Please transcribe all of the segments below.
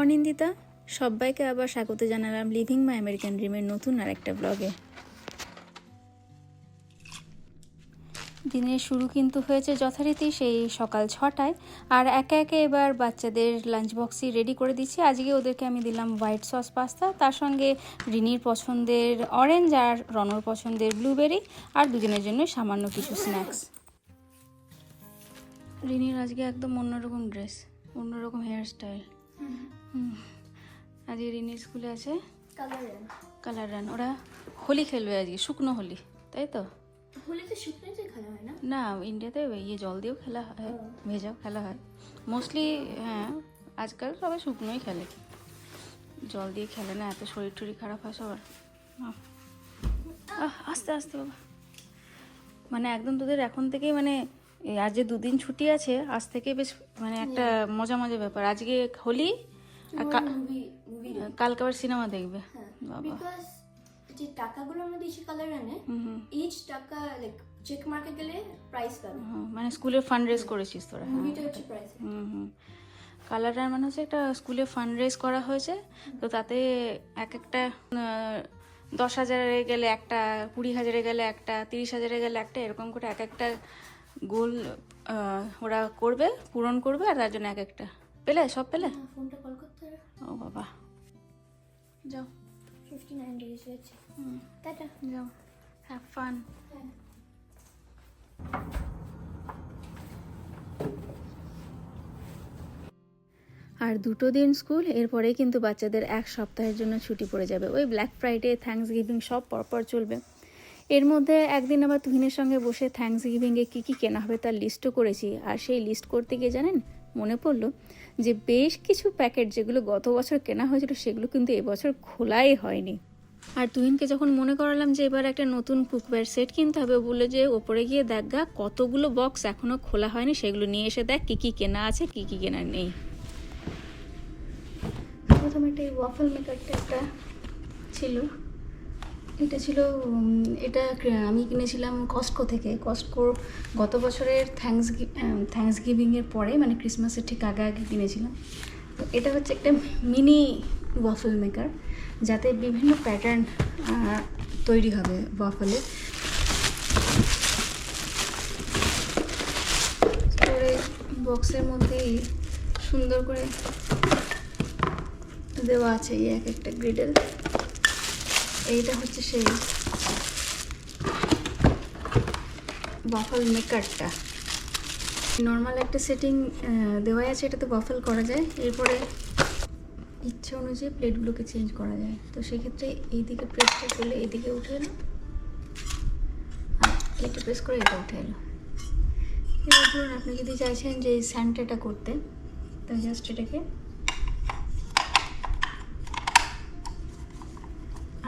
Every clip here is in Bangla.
অনিন্দিতা সবাইকে আবার স্বাগত জানালাম লিভিং মাই আমেরিকান ড্রিমের নতুন আর একটা ব্লগে। দিনের শুরু কিন্তু হয়েছে যথারীতি সেই সকাল ছটায়, আর একে একে এবার বাচ্চাদের লাঞ্চ বক্সই রেডি করে দিচ্ছি। আজকে ওদেরকে আমি দিলাম হোয়াইট সস পাস্তা, তার সঙ্গে রিনির পছন্দের অরেঞ্জ আর রনর পছন্দের ব্লুবেরি আর দুজনের জন্য সামান্য কিছু স্ন্যাক্স রিনির আজকে একদম অন্যরকম ড্রেস অন্যরকম হেয়ার স্টাইল আজকে রিনির স্কুলে আছে? Colour run. ওরা হোলি খেলবে আজকে শুকনো হোলি তাই তো? হোলিতে শুকনোতে খেলা হয় না? না ইন্ডিয়াতে ইয়ে জল দিয়েও খেলা হয় ভেজাও খেলা হয়। মোস্টলি হ্যাঁ আজকাল সবাই শুকনোই খেলে। জল দিয়ে খেলে না এত শরীর টরীর খারাপ হয় সবার। আস্তে আস্তে বাবা। মানে একদম তোদের এখন থেকেই মানে আজ যে দুদিন ছুটি আছে আজ থেকে বেশ মানে একটা মজা মজা ব্যাপার। আজকে হোলি কালকে আবার সিনেমা দেখবে। বাবা। যে টাকাগুলো আমরা দিচ্ছি কালার রানে হুম হুম। ইচ টাকা লাইক চেক মার্কে গেলে প্রাইস পাবে। মানে স্কুলের ফান্ড রেজ করেছিস তোরা। হ্যাঁ মুভিটা হচ্ছে প্রাইস হুম হুম। কালার রান মানে হচ্ছে একটা স্কুলে ফান্ড রেজ করা হয়েছে তো তাতে এক একটা দশ হাজারে গেলে একটা কুড়ি হাজারে গেলে একটা তিরিশ হাজারে গেলে একটা এরকম করে এক একটা গোল ওরা করবে পূরণ করবে আর তার জন্য এক একটা পেলে সব পেলে? ফোনটা কল করতে হবে। ও বাবা। যাও ফিফটি নাইন ডেজ হয়েছে। হুম, টাটা। যাও হ্যাভ ফান আর দুটো দিন স্কুল এরপরেই কিন্তু বাচ্চাদের এক সপ্তাহের জন্য ছুটি পড়ে যাবে। ওই ব্ল্যাক ফ্রাইডে থ্যাঙ্কস গিভিং সব পরপর চলবে। এর মধ্যে একদিন আবার তুহিনের সঙ্গে বসে থ্যাঙ্কস গিভিংয়ে কী কী কেনা হবে তার লিস্টও করেছি। আর সেই লিস্ট করতে গিয়ে জানেন মনে পড়ল যে বেশ কিছু প্যাকেট যেগুলো গত বছর কেনা হয়েছিল সেগুলো কিন্তু এবছর খোলাই হয়নি। আর তুহিনকে যখন মনে করালাম যে এবার একটা নতুন কুকওয়্যার সেট কিনতে হবে ও বলল যে ওপরে গিয়ে দেখ গা কতগুলো বক্স এখনও খোলা হয়নি সেগুলো নিয়ে এসে দেখ কী কী কেনা আছে কী কী কেনা নেই। প্রথমে একটা ওয়াফল মেকারটা একটা ছিল। এটা ছিল এটা আমি কিনেছিলাম কস্টকো থেকে। কস্টকোর গত বছরের থ্যাঙ্কস থ্যাঙ্কস গিভিংয়ের পরে মানে ক্রিসমাসের ঠিক আগে আগে কিনেছিলাম। তো এটা হচ্ছে একটা মিনি ওয়াফল মেকার যাতে বিভিন্ন প্যাটার্ন তৈরি হবে ওয়াফলের করে বক্সের মধ্যেই সুন্দর করে দেওয়া আছে এই এক একটা গ্রিডেল এইটা হচ্ছে সেই বাফল মেকারটা নর্মাল একটা সেটিং দেওয়াই আছে, এটাতে বাফল করা যায়। এরপরে ইচ্ছে অনুযায়ী প্লেটগুলোকে চেঞ্জ করা যায়। তো সেক্ষেত্রে এইদিকে প্রেসটা করলে এদিকে উঠে এলো, আর এটা প্রেস করে এটা উঠে এলো। এবার ধরুন আপনি যদি চাইছেন যে এই স্যান্টাটা করতে তো জাস্ট এটাকে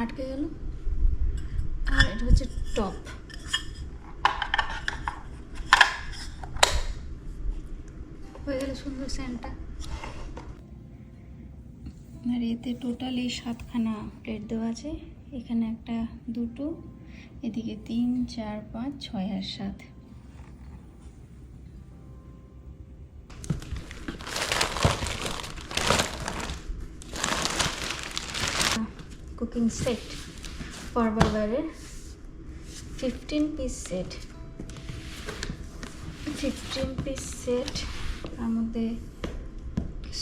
আটকে গেল। আর এটা হচ্ছে টপ হয়ে গেল সুন্দর স্যান্ডটা আর এতে টোটাল এই সাতখানা প্লেট দেওয়া আছে। এখানে একটা দুটো, এদিকে তিন, চার, পাঁচ, ছয় আর সাত। Cooking set পর্বাবারের fifteen piece set fifteen piece set তার মধ্যে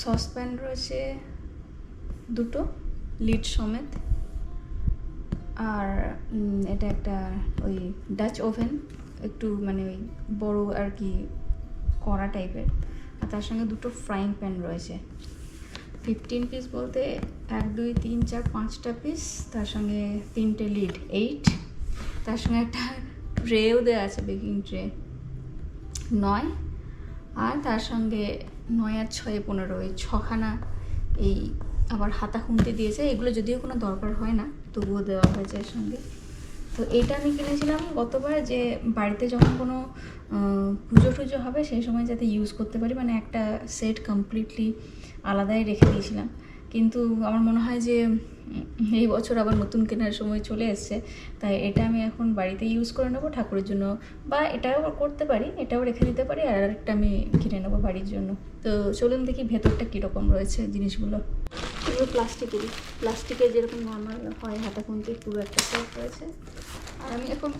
সসপ্যান রয়েছে দুটো লিড সমেত, আর এটা একটা ওই ডাচ ওভেন একটু মানে ওই বড় আর কি কড়া টাইপের আর তার সঙ্গে দুটো ফ্রাইং প্যান রয়েছে। ফিফটিন পিস বলতে এক, দুই, তিন, চার, পাঁচটা পিস তার সঙ্গে তিনটে লিড এইট তার সঙ্গে একটা ট্রেও দেওয়া আছে বেকিং ট্রে নয়। আর তার সঙ্গে নয় আর ছয় পনেরো, এই ছখানা এই আবার হাতা খুঁটে দিয়েছে। এগুলো যদিও কোনো দরকার হয় না, তবুও দেওয়া হয়েছে এর সঙ্গে। তো এটা আমি কিনেছিলাম গতবার যে বাড়িতে যখন কোনো পুজো টুজো হবে সেই সময় যাতে ইউজ করতে পারি মানে একটা সেট কমপ্লিটলি আলাদাই রেখে দিয়েছিলাম। কিন্তু আমার মনে হয় যে এই বছর আবার নতুন কেনার সময় চলে এসছে। তাই এটা আমি এখন বাড়িতে ইউজ করে নেব ঠাকুরের জন্য। বা এটাও করতে পারি, এটাও রেখে দিতে পারি, আর একটা আমি কিনে নেব বাড়ির জন্য। তো চলুন দেখি ভেতরটা কীরকম রয়েছে জিনিসগুলো। এগুলো প্লাস্টিকেরই। প্লাস্টিকের যেরকম নর্মাল হয় হাতা খুনতে পুরো একটা সেট রয়েছে আর আমি এখন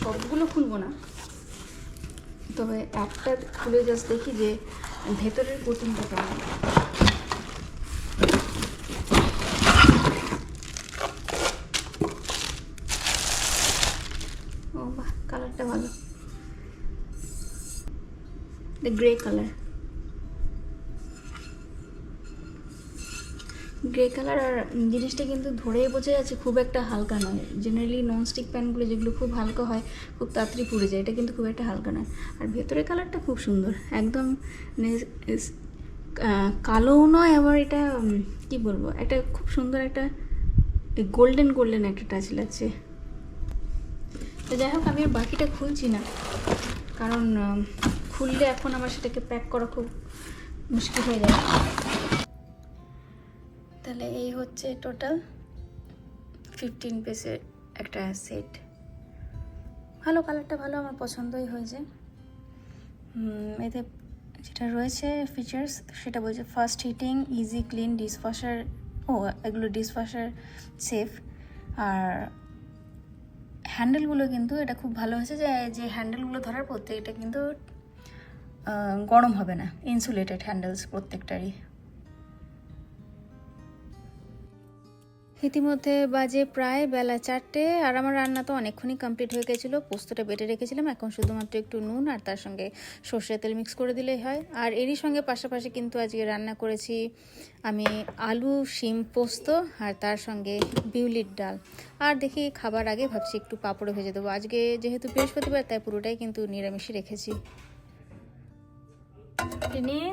সবগুলো খুলবো না। তবে একটা খুলে জাস্ট দেখি যে ভেতরের কোটিংটা কেমন। ও বাহ কালারটা ভালো। গ্রে কালার গ্রে কালার আর জিনিসটা কিন্তু ধরেই বোঝা যাচ্ছে খুব একটা হালকা নয়। জেনারেলি ননস্টিক প্যানগুলো যেগুলো খুব হালকা হয়, খুব তাড়াতাড়ি পুড়ে যায়, এটা কিন্তু খুব একটা হালকা নয়। আর ভেতরের কালারটা খুব সুন্দর, একদম মানে কালোও নয়, আবার এটা কি বলব, একটা খুব সুন্দর একটা গোল্ডেন গোল্ডেন একটা টাচ লাগছে। তো যাই হোক, আমি আর বাকিটা খুলছি না, কারণ খুললে এখন আমার সেটাকে প্যাক করা খুব মুশকিল হয়ে যায়। তাহলে এই হচ্ছে টোটাল ফিফটিন পিসের একটা সেট ভালো কালারটা ভালো, আমার পছন্দই হয়েছে। এতে যেটা রয়েছে ফিচার্স সেটা বলছে fast heating easy clean dishwasher ও, এগুলো ডিসওয়াশার সেফ আর হ্যান্ডেলগুলো কিন্তু এটা খুব ভালো হয়েছে যে যে হ্যান্ডেলগুলো ধরার প্রত্যেকটা কিন্তু গরম হবে না ইনসুলেটেড হ্যান্ডেলস প্রত্যেকটারই। ইতিমধ্যে বাজে প্রায় বেলা চারটে আর আমার রান্না তো অনেকক্ষণই কমপ্লিট হয়ে গেছিল। পোস্তটা বেটে রেখেছিলাম। এখন শুধুমাত্র একটু নুন আর তার সঙ্গে সর্ষের তেল মিক্স করে দিলেই হয়। আর এরই সঙ্গে পাশাপাশি কিন্তু আজকে রান্না করেছি আমি আলু, শিম পোস্ত আর তার সঙ্গে বিউলির ডাল। আর দেখি খাবার আগে ভাবছি একটু পাঁপড়ে ভেজে দেবো। আজকে যেহেতু বৃহস্পতিবার, তাই পুরোটাই কিন্তু নিরামিষই রেখেছি। নিয়ে?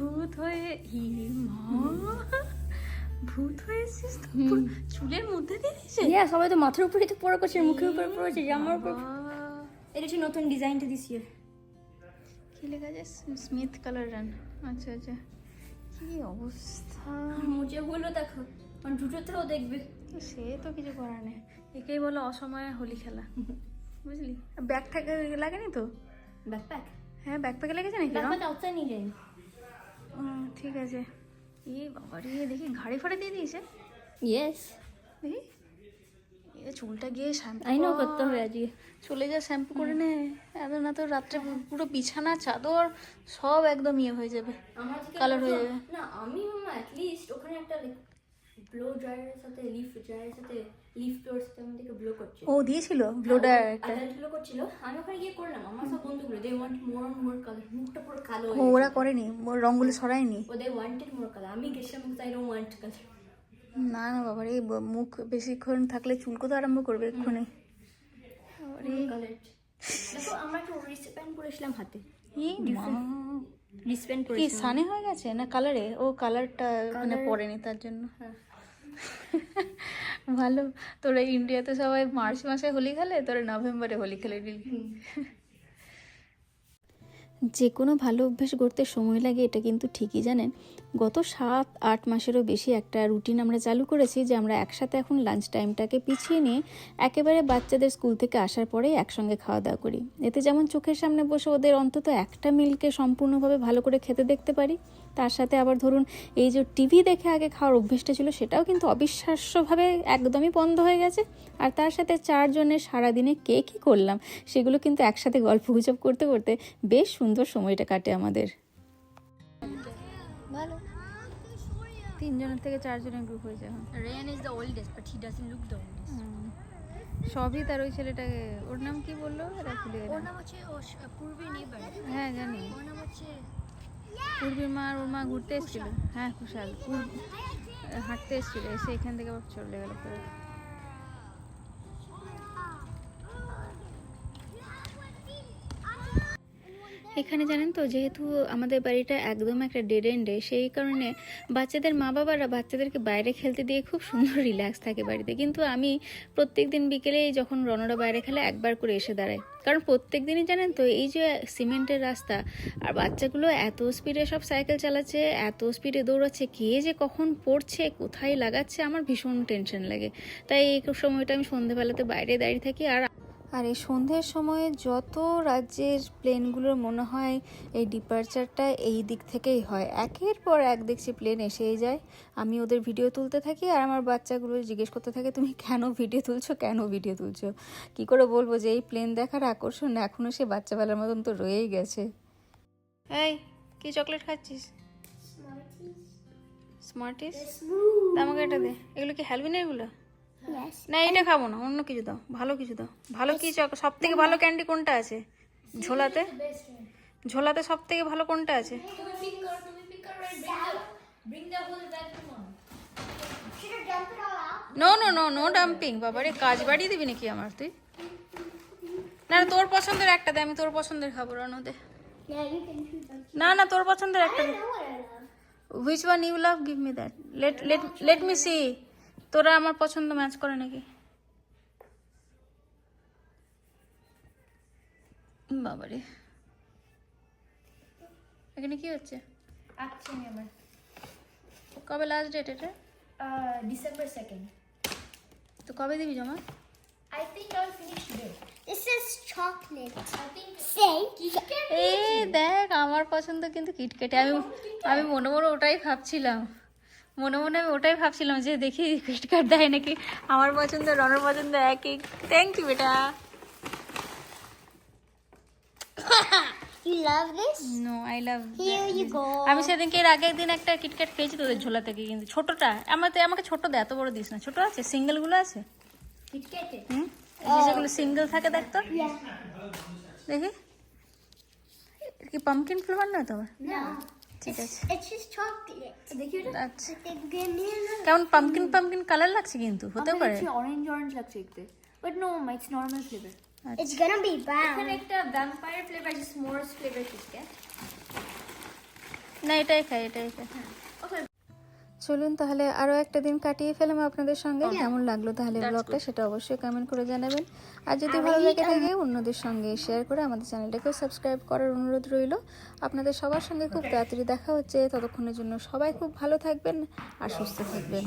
ভূত হয়ে মা। ভূত হয়ে এসেছিস চুলের মধ্যে দিয়ে দিয়েছে? ইয়া সবাই তো মাথার উপরে তো পরে করছে মুখের উপরে পড়েছে জামার উপর। এটা হচ্ছে নতুন ডিজাইনটা ইয়ার কি লেখা আছে? Smith colour run. আচ্ছা আচ্ছা। কি অবস্থা? মোজাগুলো দেখো আর দুটোতেও দেখবে। সে তো কিছু করার নেই। একেই বলো অসময়ে হোলি খেলা। বুঝলি? ব্যাগ ঠ্যাগ লাগেনি তো? ব্যাকপ্যাক হ্যাঁ ব্যাগ প্যাকে লেগেছে নাকি? ব্যাকপ্যাক আউটসাইড নিয়ে যাই ঠিক আছে। এ বাবা রে দেখি ঘাড়ে ফাড়ে দিয়ে দিয়েছে। ইয়েস দেখি। এ চুলটা গিয়ে শ্যাম্পু আই নো করতে হবে আজকে। চলে যা শ্যাম্পু করে নে এত না তো রাত্রে পুরো বিছানা চাদর সব একদম ইয়ে হয়ে যাবে। কালার হয়ে যাবে। না আমি মামা অ্যাট লিস্ট ওখানে একটা ব্লো ড্রায়ারের সাথে লিফ ড্রায়ারের সাথে লিফ ব্লোর সাথে আমাদেরকে ব্লো করছে। ও দিয়েছিল? ব্লোডার একটা? ব্লো করছিল। আমি ওখানে গিয়ে করলাম আমার সব বন্ধুগুলো they want more more colour মুখটা পুরো কালো ও ওরা করেনি রঙগুলো সরায়নি? ও দে ওয়ান্টেড মোর কালার আমি গেছিলাম আই ডোন্ট ওয়ান্ট কালার না না বাবা রে মুখ বেশিক্ষণ থাকলে চুলকোতে আরম্ভ করবে এক্ষুনি। দেখো আমরা একটা রিসপ্যান্ড করেছিলাম হাতে। কি সানে হয়ে গেছে? না কালারে ও কালারটা মানে পড়েনি তার জন্য। হ্যাঁ। ভালো। তোরা ইন্ডিয়াতে সবাই মার্চ মাসে হোলি খেলে, তোরা নভেম্বরে হোলি খেলে নিলি যে কোনো ভালো অভ্যেস করতে সময় লাগে, এটা কিন্তু ঠিকই জানেন। গত সাত, আট মাসেরও বেশি একটা রুটিন আমরা চালু করেছি যে আমরা একসাথে এখন লাঞ্চ টাইমটাকে পিছিয়ে নিয়ে একেবারে বাচ্চাদের স্কুল থেকে আসার পরেই একসঙ্গে খাওয়া দাওয়া করি। এতে যেমন চোখের সামনে বসে ওদের অন্তত একটা মিলকে সম্পূর্ণভাবে ভালো করে খেতে দেখতে পারি তার সাথে আবার ধরুন এই যে টিভি দেখে আগে খাওয়ার অভ্যেসটা ছিল সেটাও কিন্তু অবিশ্বাস্যভাবে একদমই বন্ধ হয়ে গেছে। আর তার সাথে চারজনের সারাদিনে কে কী করলাম সেগুলো কিন্তু একসাথে গল্প গুজব করতে করতে বেশ সুন্দর সময়টা কাটে আমাদের। ভালো। তিনজনের থেকে চারজনের গ্রুপ হয়েছে এখন Ryan is the oldest but he doesn't look the oldest সবই তার ওই ছেলেটাকে ওর নাম কি বলল? এটা ভুলে ওর নাম হচ্ছে ও পূর্বী নেবার হ্যাঁ জানি। ওর নাম হচ্ছে পূর্বীর মা ওর মা ঘুরতে এসেছিল। হ্যাঁ কুশাল হাঁটতে এসেছিল, এসে এখান থেকে আবার চলে গেল এখানে জানেন তো, যেহেতু আমাদের বাড়িটা একদম একটা ডেড এন্ডে সেই কারণে বাচ্চাদের মা বাবারা বাচ্চাদেরকে বাইরে খেলতে দিয়ে খুব সুন্দর রিল্যাক্স থাকে বাড়িতে। কিন্তু আমি প্রত্যেক দিন বিকেলে যখন রনরা বাইরে খেলে একবার করে এসে দাঁড়াই। কারণ প্রত্যেক দিনই জানেন তো, এই যে সিমেন্টের রাস্তা, আর বাচ্চাগুলো এত স্পিডে সব সাইকেল চালাচ্ছে, এত স্পিডে দৌড়াচ্ছে, কে যে কখন পড়ছে, কোথায় লাগাচ্ছে, আমার ভীষণ টেনশন লাগে। তাই এই সময়টা আমি সন্ধেবেলাতে বাইরে দাঁড়িয়ে থাকি, আর আর এই সন্ধ্যের সময়ে যত রাজ্যের প্লেনগুলোর মনে হয় এই ডিপার্চারটা এই দিক থেকেই হয়। একের পর এক দেখছি প্লেন এসেই যায়। আমি ওদের ভিডিও তুলতে থাকি আর আমার বাচ্চাগুলো জিজ্ঞেস করতে থাকে তুমি কেন ভিডিও তুলছো? কেন ভিডিও তুলছো? কি করে বলব যে এই প্লেন দেখার আকর্ষণ এখনও সে বাচ্চাবেলার মতন তো রয়েই গেছে। এই কি চকলেট খাচ্ছিস? স্মার্টিস আমাকে এটা দে। এগুলো কি হ্যালবিন এগুলো. না এটা খাব না অন্য কিছু দাও ভালো কিছু দাও। ভালো কি সব থেকে ভালো ক্যান্ডি কোনটা আছে? ঝোলাতে? ঝোলাতে সব থেকে ভালো কোনটা আছে? No no no no dumping বাবারে কাজ বাড়িয়ে দিবি নাকি আমার তুই? না না, তোর পছন্দের একটা দে আমি তোর পছন্দের খাব রানো দে. না না তোর পছন্দের একটা দে। Which one you love give me that let let let me see তোরা আমার পছন্দ ম্যাচ করে নাকি বাবারে এখানে কি হচ্ছে Action number. কবে লাস্ট ডেট এটা ডিসেম্বর সেকেন্ড তো কবে দিবি জমা think I'll finish today. This is chocolate. I think. Say. এই দেখ আমার পছন্দ কিন্তু কিটকেটে আমি আমি মনে মনে ওটাই ভাবছিলাম মনে মনে আমি ওটাই ভাবছিলাম যে দেখি কিটকাট দেয় নাকি। আমার পছন্দ রনের পছন্দ একই থ্যাংক ইউ বেটা. আমি সেদিনকে এর আগের দিন একটা কিটক্যাট খেয়েছি তোদের ঝোলা থেকে কিন্তু ছোটটা আমাকে আমাকে ছোট দেয় এত বড় দিস না। ছোট আছে? সিঙ্গেলগুলো আছে? যেগুলো সিঙ্গেল থাকে দেখ তো। দেখি। কি পামকিন ফ্লেভার না তোমার. ঠিক আছে। It's just chocolate. দেখি আচ্ছা কেমন পামকিন পামকিন কালার লাগছে কিন্তু হতে পারে। অরেঞ্জ অরেঞ্জ লাগছে দেখতে। But no it's normal flavour It's gonna be এখানে একটা ভ্যাম্পায়ার ফ্লেভার আছে স্মোর্স ফ্লেভার কিটক্যাট না এটাই খাই এটাই খাই। চলুন তাহলে আরও একটা দিন কাটিয়ে ফেলাম আপনাদের সঙ্গে। কেমন লাগল তাহলে ব্লগটা সেটা অবশ্যই কমেন্ট করে জানাবেন। আর যদি ভালো লেগে থাকে অন্যদের সঙ্গে শেয়ার করে আমাদের চ্যানেলটাকেও সাবস্ক্রাইব করার অনুরোধ রইল। আপনাদের সবার সঙ্গে খুব তাড়াতাড়ি দেখা হচ্ছে। ততক্ষণের জন্য সবাই খুব ভালো থাকবেন আর সুস্থ থাকবেন।